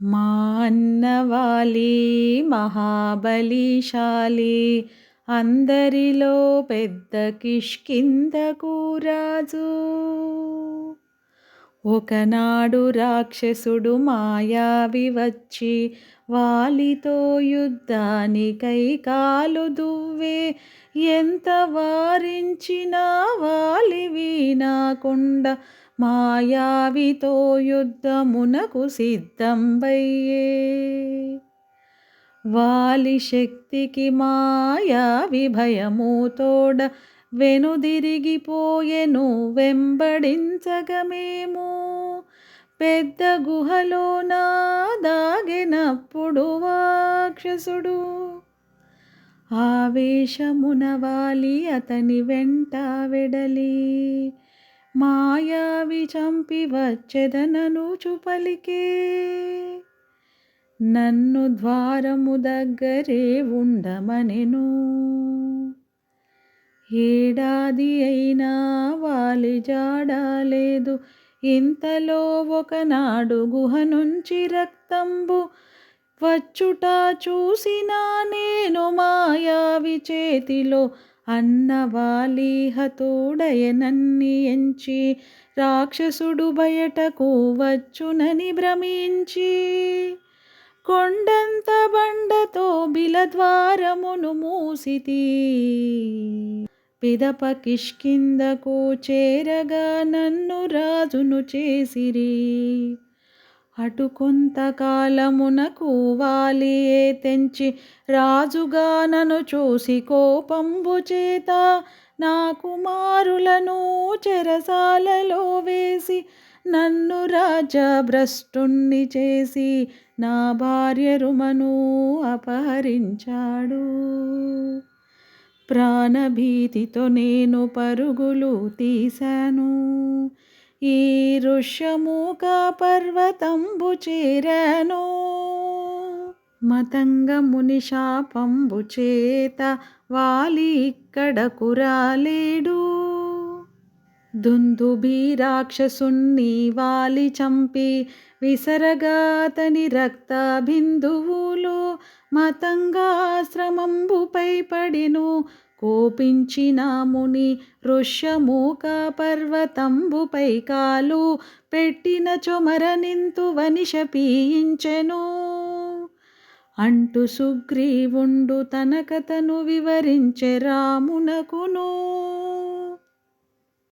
మా అన్నవాలి మహాబలిశాలి అందరిలో పెద్ద కిష్కిందకు రాజు ఒకనాడు రాక్షసుడు మాయావి వచ్చి వాలితో యుద్ధానికై కాలు దువ్వే ఎంత వారించినా వాలి వీణాకుండా మాయావితో యుద్ధమునకు సిద్ధంబయ్యే. వాలి శక్తికి మాయావి భయముతోడ వెనుదిరిగిపోయెను వెంబడించగమేమో. పెద్ద గుహలో నా దాగినప్పుడు వాక్షసుడు ఆవేశమున వాలి అతని వెంట వెడలి. మాయావి చంపి వచ్చెదనను చుపలికే. నన్ను ద్వారము దగ్గరే ఉండమనెను. ఏడాది అయినా వాలి జాడలేదు. ఇంతలో ఒకనాడు గుహ నుంచి రక్తంబు వచ్చుట చూసినా నేను మాయావి చేతిలో అన్నవాలి వాలీహతోడయనన్ని ఎంచి రాక్షసుడు బయటకు వచ్చునని భ్రమించి కొండంత బండతో బిలద్వారమును మూసితి. పిదప కిష్కిందకు చేరగా నన్ను రాజును చేసిరి. అటు కొంతకాలమునకు వాలియే తెంచి రాజుగా నను చూసి కోపంబు చేత నా కుమారులను చెరసాలలో వేసి నన్ను రాజభ్రష్టుణ్ణి చేసి నా భార్య రుమను అపహరించాడు. ప్రాణభీతితో నేను పరుగులు తీశాను. ఈ ఋష్యముఖ పర్వతంబు చేరాను. మతంగ ముని శాపంబు చేత వాలి ఇక్కడకు రాలేడు. దుందుభి రాక్షసుణ్ణి వాలి చంపి విసరగాతని రక్త బిందువులు మతంగాశ్రమంబుపై పడిను కోపించిన ముని ఋష్యమూక పర్వతంబుపై కాలు పెట్టిన చొమరనింతు వనిషపీయించెను అంటూ సుగ్రీవుండు తన కథను రామునకును.